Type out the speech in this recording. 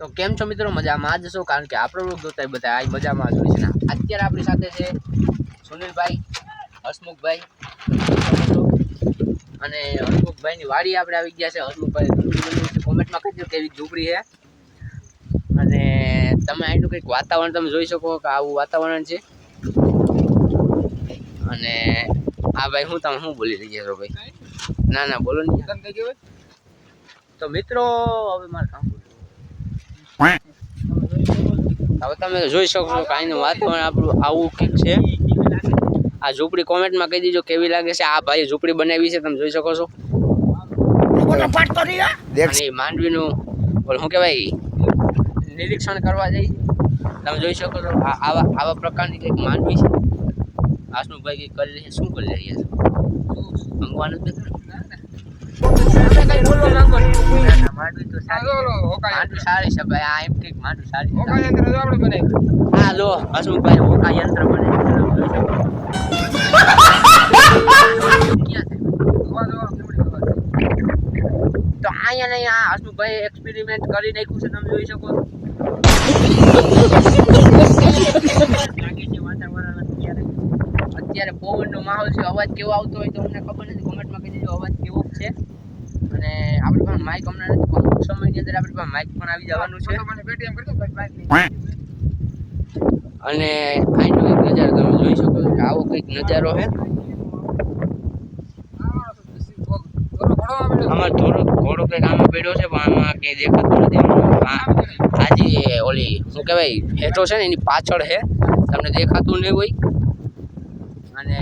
તો કેમ છો મિત્રો? મજામાં જ છો? કારણ કે આપણો લોક જોતા બધા આ મજામાં જ હોય છે ને. અત્યારે આપણી સાથે છે સુનિલભાઈ હસમુખભાઈ. અને હસમુખભાઈની વાડી આપણે આવી ગયા છે. હસમુખભાઈ કોમેન્ટમાં કહેજો કેવી ઝૂંપડી છે. અને તમે અહીંનું કંઈક વાતાવરણ તમે જોઈ શકો કે આવું વાતાવરણ છે. અને આ ભાઈ હું તમે શું બોલી રહ્યા છો ભાઈ? ના ના બોલો નહીં તો મિત્રો હવે મારે કામ કરવું. હવે તમે જોઈ શકો છો કે વાતાવરણ આપણું આવું કંઈક છે. આ ઝૂંપડી કોમેન્ટમાં કહી દીજો કેવી લાગે છે. આ ભાઈ ઝૂંપડી બનાવી છે તમે જોઈ શકો છો. માંડવીનું બોલ શું કહેવાય નિરીક્ષણ કરવા જઈ તમે જોઈ શકો છો આ આવા આવા પ્રકારની કંઈક માંડવી છે. હાસનુભાઈ કંઈક કરી રહી શું કરી રહ્યા છે? ભગવાન જ તો સારી સારી છે. આ હા જો હસમુખભાઈ હોકા યંત્ર બને. તો અહીંયા ને અહીંયા હસમુખભાઈ એક્સપેરિમેન્ટ કરી નાખ્યું છે, તમે જોઈ શકો વાતાવરણ અત્યારે અત્યારે પવનનો માહોલ છે, અવાજ કેવો આવતો હોય તો અમને ખબર નથી કોમેન્ટમાં કહી દેજો અવાજ કેવો. આપણી પાસે માઇક હમણાં નથી, પણ ટૂંક સમયની અંદર આપણી પાસે માઇક પણ આવી જવાનું છે. અને આનો એક નજારો તમે જોઈ શકો છો કે આવો કંઈક નજારો છે. આમાં થોડો ઘોડો કંઈક આમાં પડ્યો છે, પણ આમાં ક્યાંય દેખાતું નથી. આ આ ઓલી, શું કહેવાય હેઠો છે ને, એની પાછળ છે. તમને દેખાતું નહીં હોય. અને